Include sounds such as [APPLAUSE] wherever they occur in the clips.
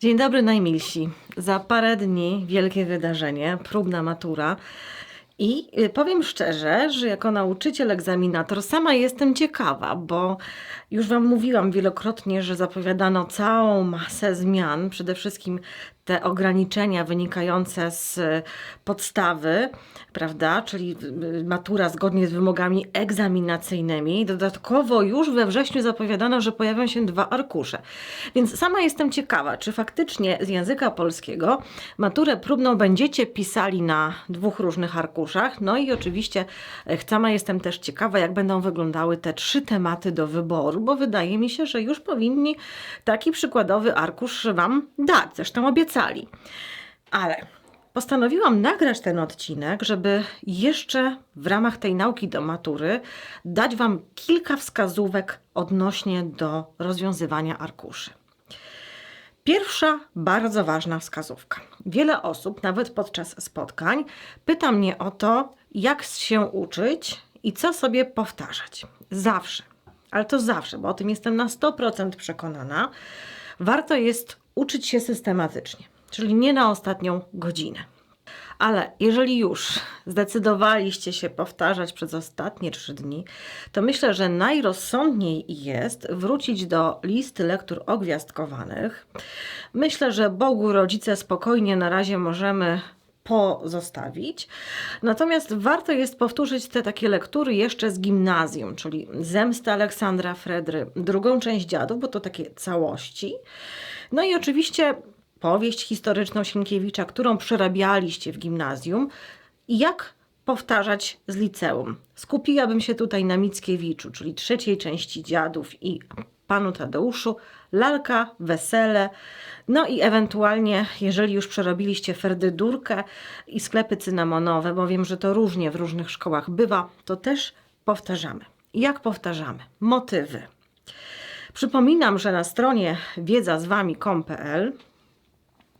Dzień dobry najmilsi. Za parę dni wielkie wydarzenie, próbna matura. I y, powiem szczerze, że jako nauczyciel, egzaminator sama jestem ciekawa, bo już Wam mówiłam wielokrotnie, że zapowiadano całą masę zmian, przede wszystkim te ograniczenia wynikające z y, podstawy, prawda, czyli y, matura zgodnie z wymogami egzaminacyjnymi. Dodatkowo już we wrześniu zapowiadano, że pojawią się dwa arkusze. Więc sama jestem ciekawa, czy faktycznie z języka polskiego maturę próbną będziecie pisali na dwóch różnych arkuszach. No i oczywiście e, sama jestem też ciekawa, jak będą wyglądały te trzy tematy do wyboru, bo wydaje mi się, że już powinni taki przykładowy arkusz Wam dać. Zresztą obiecali. Ale postanowiłam nagrać ten odcinek, żeby jeszcze w ramach tej nauki do matury dać Wam kilka wskazówek odnośnie do rozwiązywania arkuszy. Pierwsza bardzo ważna wskazówka. Wiele osób, nawet podczas spotkań, pyta mnie o to, jak się uczyć i co sobie powtarzać. Zawsze, ale to zawsze, bo o tym jestem na 100% przekonana, warto jest uczyć się systematycznie, czyli nie na ostatnią godzinę. Ale jeżeli już zdecydowaliście się powtarzać przez ostatnie trzy dni, to myślę, że najrozsądniej jest wrócić do listy lektur ogwiazdkowanych. Myślę, że Bogu rodzice spokojnie na razie możemy pozostawić. Natomiast warto jest powtórzyć te takie lektury jeszcze z gimnazjum, czyli Zemsta Aleksandra Fredry, drugą część dziadów, bo to takie całości. No i oczywiście powieść historyczną Sienkiewicza, którą przerabialiście w gimnazjum i jak powtarzać z liceum. Skupiłabym się tutaj na Mickiewiczu, czyli trzeciej części dziadów i panu Tadeuszu, lalka, wesele, no i ewentualnie, jeżeli już przerobiliście Ferdydurkę i sklepy cynamonowe, bo wiem, że to różnie w różnych szkołach bywa, to też powtarzamy. Jak powtarzamy? Motywy. Przypominam, że na stronie wiedzazwami.com.pl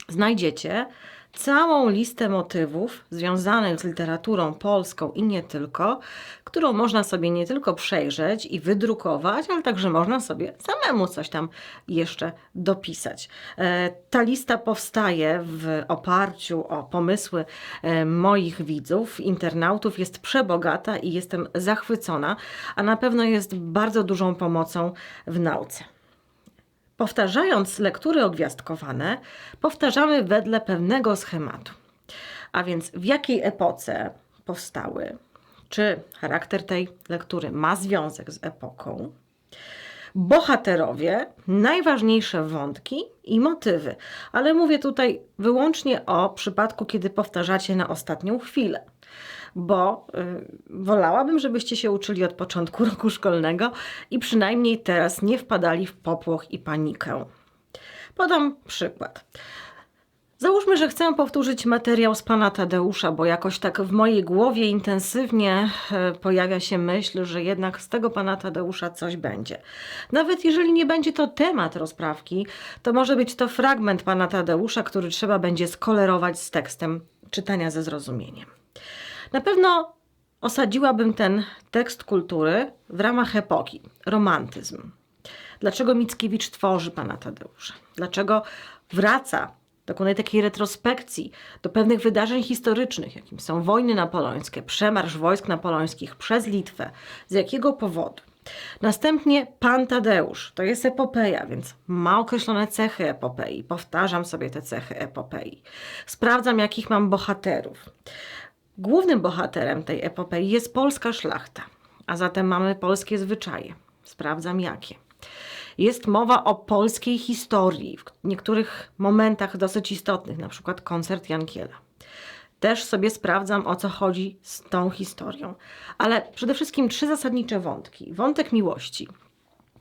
znajdziecie całą listę motywów związanych z literaturą polską i nie tylko, którą można sobie nie tylko przejrzeć i wydrukować, ale także można sobie samemu coś tam jeszcze dopisać. E, Ta lista powstaje w oparciu o pomysły e, moich widzów, internautów, jest przebogata i jestem zachwycona, a na pewno jest bardzo dużą pomocą w nauce. Powtarzając lektury ogwiazdkowane, powtarzamy wedle pewnego schematu. A więc w jakiej epoce powstały, czy charakter tej lektury ma związek z epoką, bohaterowie, najważniejsze wątki i motywy. Ale mówię tutaj wyłącznie o przypadku, kiedy powtarzacie na ostatnią chwilę. Bo y, wolałabym, żebyście się uczyli od początku [LAUGHS] roku szkolnego i przynajmniej teraz nie wpadali w popłoch i panikę. Podam przykład. Załóżmy, że chcę powtórzyć materiał z pana Tadeusza, bo jakoś tak w mojej głowie intensywnie e, pojawia się myśl, że jednak z tego pana Tadeusza coś będzie. Nawet jeżeli nie będzie to temat rozprawki, to może być to fragment pana Tadeusza, który trzeba będzie skolerować z tekstem czytania ze zrozumieniem. Na pewno osadziłabym ten tekst kultury w ramach epoki, romantyzm. Dlaczego Mickiewicz tworzy pana Tadeusza? Dlaczego wraca, dokonuje takiej retrospekcji do pewnych wydarzeń historycznych, jakim są wojny napoleońskie, przemarsz wojsk napoleońskich przez Litwę? Z jakiego powodu? Następnie Pan Tadeusz, to jest epopeja, więc ma określone cechy epopei. Powtarzam sobie te cechy epopei. Sprawdzam, jakich mam bohaterów. Głównym bohaterem tej epopei jest polska szlachta, a zatem mamy polskie zwyczaje. Sprawdzam jakie. Jest mowa o polskiej historii, w niektórych momentach dosyć istotnych, na przykład koncert Jankiela. Też sobie sprawdzam, o co chodzi z tą historią. Ale przede wszystkim trzy zasadnicze wątki. Wątek miłości.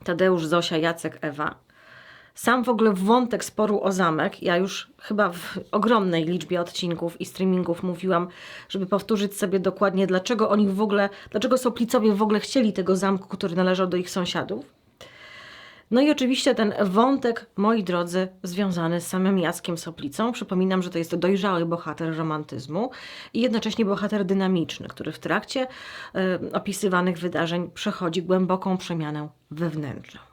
Tadeusz, Zosia, Jacek, Ewa. Sam w ogóle wątek sporu o zamek, ja już chyba w ogromnej liczbie odcinków i streamingów mówiłam, żeby powtórzyć sobie dokładnie, dlaczego oni w ogóle, dlaczego Soplicowie w ogóle chcieli tego zamku, który należał do ich sąsiadów. No i oczywiście ten wątek, moi drodzy, związany z samym Jackiem Soplicą. Przypominam, że to jest dojrzały bohater romantyzmu i jednocześnie bohater dynamiczny, który w trakcie y, opisywanych wydarzeń przechodzi głęboką przemianę wewnętrzną.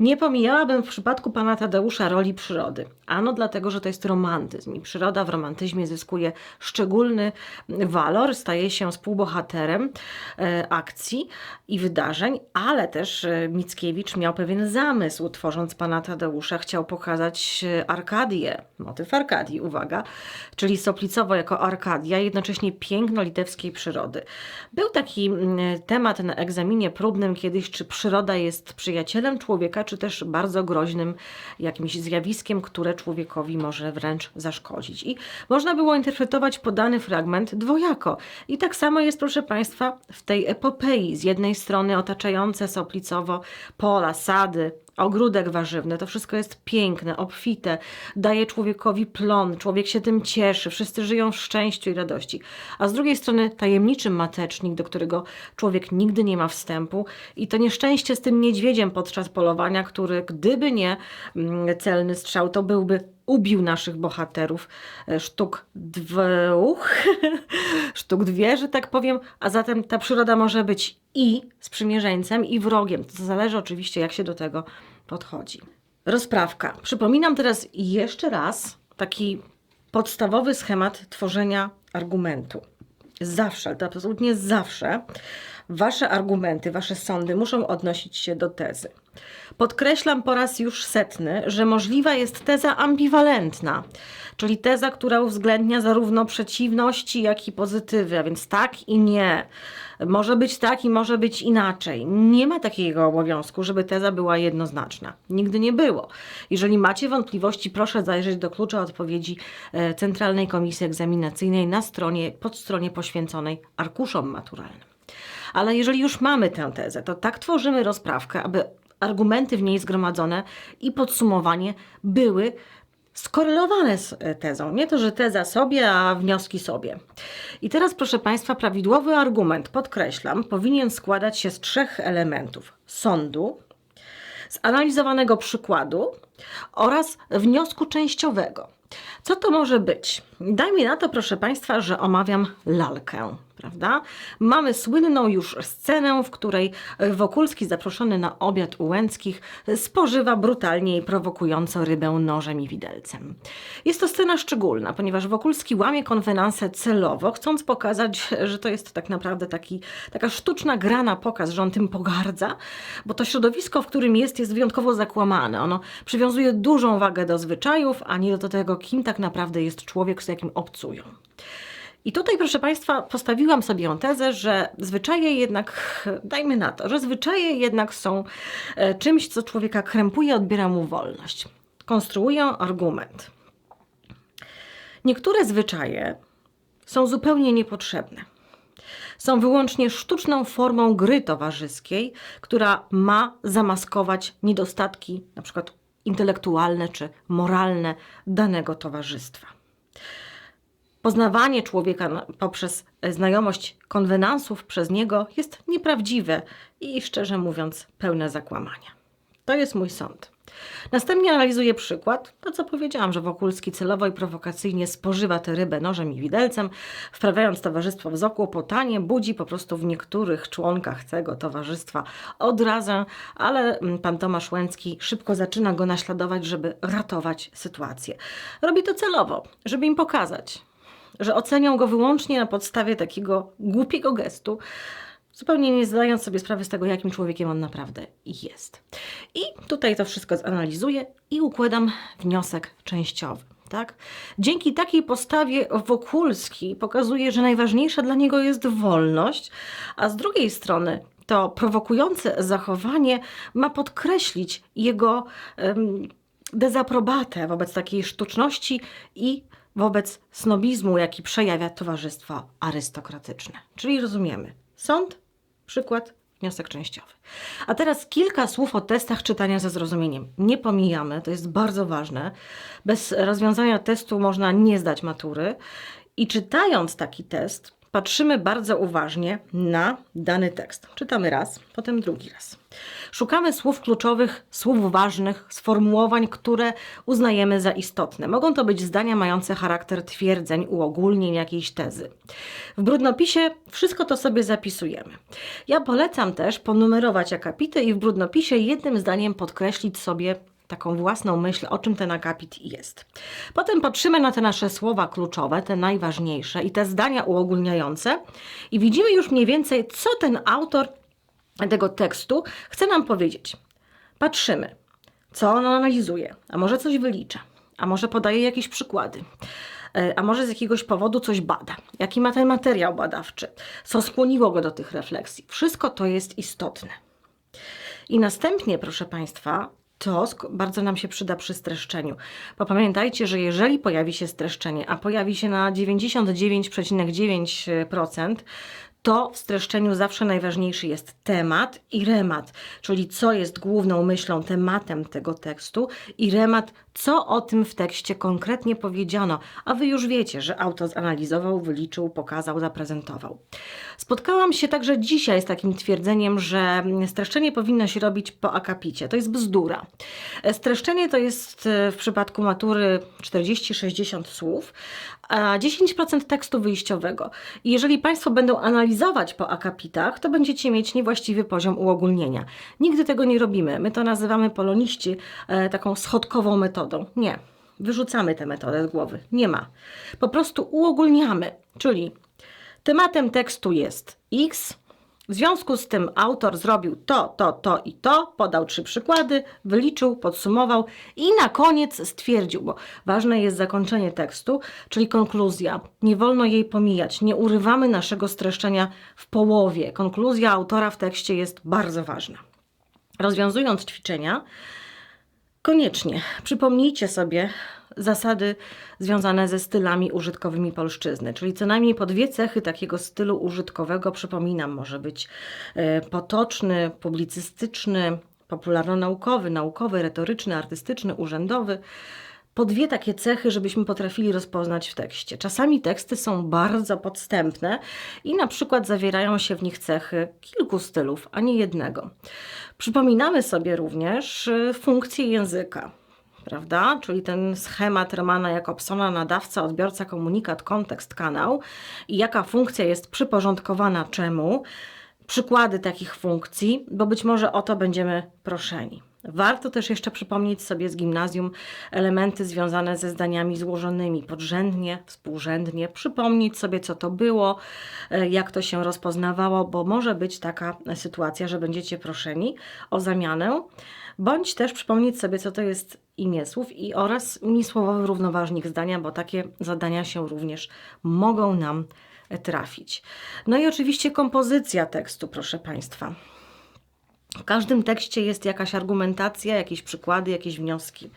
Nie pomijałabym w przypadku pana Tadeusza roli przyrody. Ano dlatego, że to jest romantyzm i przyroda w romantyzmie zyskuje szczególny walor, staje się współbohaterem e, akcji i wydarzeń, ale też e, Mickiewicz miał pewien zamysł, tworząc pana Tadeusza. Chciał pokazać e, Arkadię, motyw Arkadii, uwaga, czyli Soplicowo jako Arkadia, jednocześnie piękno litewskiej przyrody. Był taki mm, temat na egzaminie próbnym kiedyś, czy przyroda jest przyjacielem człowieka, czy też bardzo groźnym jakimś zjawiskiem, które człowiekowi może wręcz zaszkodzić. I można było interpretować podany fragment dwojako. I tak samo jest, proszę Państwa, w tej epopei. Z jednej strony otaczające Soplicowo pola, sady, ogródek warzywny, to wszystko jest piękne, obfite, daje człowiekowi plon, człowiek się tym cieszy, wszyscy żyją w szczęściu i radości. A z drugiej strony tajemniczy matecznik, do którego człowiek nigdy nie ma wstępu i to nieszczęście z tym niedźwiedziem podczas polowania, który gdyby nie mm, celny strzał, to byłby ubił naszych bohaterów e, sztuk dwóch, [LAUGHS] sztuk dwie, że tak powiem, a zatem ta przyroda może być i sprzymierzeńcem, i wrogiem. To zależy oczywiście, jak się do tego podchodzi. Rozprawka. Przypominam teraz jeszcze raz taki podstawowy schemat tworzenia argumentu. Zawsze, to absolutnie zawsze, wasze argumenty, wasze sądy muszą odnosić się do tezy. Podkreślam po raz już setny, że możliwa jest teza ambiwalentna, czyli teza, która uwzględnia zarówno przeciwności, jak i pozytywy, a więc tak i nie. Może być tak i może być inaczej. Nie ma takiego obowiązku, żeby teza była jednoznaczna. Nigdy nie było. Jeżeli macie wątpliwości, proszę zajrzeć do klucza odpowiedzi e, Centralnej Komisji Egzaminacyjnej na stronie, podstronie poświęconej arkuszom maturalnym. Ale jeżeli już mamy tę tezę, to tak tworzymy rozprawkę, aby argumenty w niej zgromadzone i podsumowanie były skorelowane z e, tezą. Nie to, że teza sobie, a wnioski sobie. I teraz, proszę Państwa, prawidłowy argument, podkreślam, powinien składać się z trzech elementów: sądu, zanalizowanego przykładu oraz wniosku częściowego. Co to może być? Daj mi na to, proszę Państwa, że omawiam lalkę, prawda? Mamy słynną już scenę, w której Wokulski, zaproszony na obiad u Łęckich, spożywa brutalnie i prowokująco rybę nożem i widelcem. Jest to scena szczególna, ponieważ Wokulski łamie konwenansę celowo, chcąc pokazać, że to jest tak naprawdę taki, taka sztuczna gra na pokaz, że on tym pogardza, bo to środowisko, w którym jest, jest wyjątkowo zakłamane. Ono przywiązuje dużą wagę do zwyczajów, a nie do tego, kim tak naprawdę jest człowiek, z jakim obcują. I tutaj, proszę Państwa, postawiłam sobie tezę, że zwyczaje jednak, dajmy na to, że zwyczaje jednak są e, czymś, co człowieka krępuje, odbiera mu wolność. Konstruuję argument. Niektóre zwyczaje są zupełnie niepotrzebne. Są wyłącznie sztuczną formą gry towarzyskiej, która ma zamaskować niedostatki, na przykład intelektualne czy moralne danego towarzystwa. Poznawanie człowieka poprzez znajomość konwenansów przez niego jest nieprawdziwe i szczerze mówiąc pełne zakłamania. To jest mój sąd. Następnie analizuję przykład, to co powiedziałam, że Wokulski celowo i prowokacyjnie spożywa tę rybę nożem i widelcem, wprawiając towarzystwo w zakłopotanie, budzi po prostu w niektórych członkach tego towarzystwa odrazę, ale mm, pan Tomasz Łęcki szybko zaczyna go naśladować, żeby ratować sytuację. Robi to celowo, żeby im pokazać, że ocenią go wyłącznie na podstawie takiego głupiego gestu, zupełnie nie zdając sobie sprawy z tego, jakim człowiekiem on naprawdę jest. I tutaj to wszystko zanalizuję i układam wniosek częściowy. Tak? Dzięki takiej postawie Wokulski pokazuje, że najważniejsza dla niego jest wolność, a z drugiej strony to prowokujące zachowanie ma podkreślić jego em, dezaprobatę wobec takiej sztuczności i wobec snobizmu, jaki przejawia towarzystwo arystokratyczne. Czyli rozumiemy sąd, przykład, wniosek częściowy. A teraz kilka słów o testach czytania ze zrozumieniem. Nie pomijamy, to jest bardzo ważne. Bez rozwiązania testu można nie zdać matury. I czytając taki test, patrzymy bardzo uważnie na dany tekst. Czytamy raz, potem drugi raz. Szukamy słów kluczowych, słów ważnych, sformułowań, które uznajemy za istotne. Mogą to być zdania mające charakter twierdzeń, uogólnień, jakiejś tezy. W brudnopisie wszystko to sobie zapisujemy. Ja polecam też ponumerować akapity i w brudnopisie jednym zdaniem podkreślić sobie taką własną myśl, o czym ten akapit jest. Potem patrzymy na te nasze słowa kluczowe, te najważniejsze i te zdania uogólniające i widzimy już mniej więcej, co ten autor tego tekstu chce nam powiedzieć. Patrzymy, co on analizuje, a może coś wylicza, a może podaje jakieś przykłady, e, a może z jakiegoś powodu coś bada, jaki ma ten materiał badawczy, co skłoniło go do tych refleksji. Wszystko to jest istotne. I następnie, proszę Państwa, to bardzo nam się przyda przy streszczeniu. Bo pamiętajcie, że jeżeli pojawi się streszczenie, a pojawi się na 99,9%, to w streszczeniu zawsze najważniejszy jest temat i remat, czyli co jest główną myślą, tematem tego tekstu i remat, co o tym w tekście konkretnie powiedziano, a wy już wiecie, że autor zanalizował, wyliczył, pokazał, zaprezentował. Spotkałam się także dzisiaj z takim twierdzeniem, że streszczenie powinno się robić po akapicie. To jest bzdura. Streszczenie to jest e, w przypadku matury 40-60 słów, a 10% tekstu wyjściowego. I jeżeli Państwo będą analizować po akapitach, to będziecie mieć niewłaściwy poziom uogólnienia. Nigdy tego nie robimy. My to nazywamy poloniści e, taką schodkową metodą. Nie. Wyrzucamy tę metodę z głowy. Nie ma. Po prostu uogólniamy, czyli tematem tekstu jest X, w związku z tym autor zrobił to, to, to i to, podał trzy przykłady, wyliczył, podsumował i na koniec stwierdził, bo ważne jest zakończenie tekstu, czyli konkluzja. Nie wolno jej pomijać, nie urywamy naszego streszczenia w połowie. Konkluzja autora w tekście jest bardzo ważna. Rozwiązując ćwiczenia, koniecznie przypomnijcie sobie zasady związane ze stylami użytkowymi polszczyzny, czyli co najmniej po dwie cechy takiego stylu użytkowego, przypominam, może być e, potoczny, publicystyczny, popularno-naukowy, naukowy, retoryczny, artystyczny, urzędowy. Po dwie takie cechy, żebyśmy potrafili rozpoznać w tekście. Czasami teksty są bardzo podstępne i na przykład zawierają się w nich cechy kilku stylów, a nie jednego. Przypominamy sobie również e, funkcję języka prawda? Czyli ten schemat Romana Jakobsona, nadawca, odbiorca, komunikat, kontekst, kanał i jaka funkcja jest przyporządkowana czemu. Przykłady takich funkcji, bo być może o to będziemy proszeni. Warto też jeszcze przypomnieć sobie z gimnazjum elementy związane ze zdaniami złożonymi podrzędnie, współrzędnie, przypomnieć sobie, co to było, e, jak to się rozpoznawało, bo może być taka sytuacja, że będziecie proszeni o zamianę, bądź też przypomnieć sobie, co to jest imię słów i oraz unisłowowy równoważnik zdania, bo takie zadania się również mogą nam trafić. No i oczywiście kompozycja tekstu, proszę Państwa. W każdym tekście jest jakaś argumentacja, jakieś przykłady, jakieś wnioski.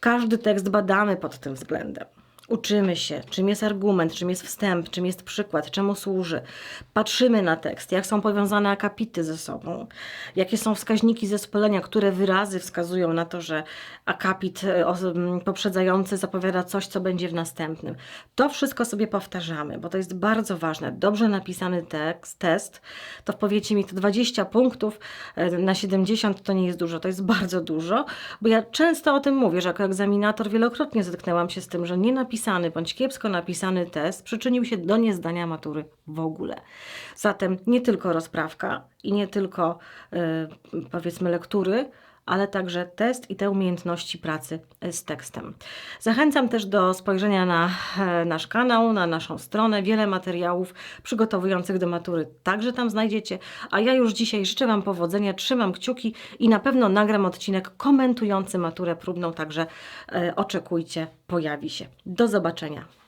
Każdy tekst badamy pod tym względem. Uczymy się, czym jest argument, czym jest wstęp, czym jest przykład, czemu służy. Patrzymy na tekst, jak są powiązane akapity ze sobą, jakie są wskaźniki zespolenia, które wyrazy wskazują na to, że akapit e, poprzedzający zapowiada coś, co będzie w następnym. To wszystko sobie powtarzamy, bo to jest bardzo ważne. Dobrze napisany tekst, test, to powiecie mi, to 20 punktów e, na 70 to nie jest dużo, to jest bardzo dużo, bo ja często o tym mówię, że jako egzaminator wielokrotnie zetknęłam się z tym, że nie napisany bądź kiepsko napisany test przyczynił się do niezdania matury w ogóle. Zatem nie tylko rozprawka i nie tylko e, powiedzmy lektury, ale także test i te umiejętności pracy e, z tekstem. Zachęcam też do spojrzenia na e, nasz kanał, na naszą stronę. Wiele materiałów przygotowujących do matury także tam znajdziecie. A ja już dzisiaj życzę Wam powodzenia, trzymam kciuki i na pewno nagram odcinek komentujący maturę próbną, także e, oczekujcie, pojawi się. Do zobaczenia.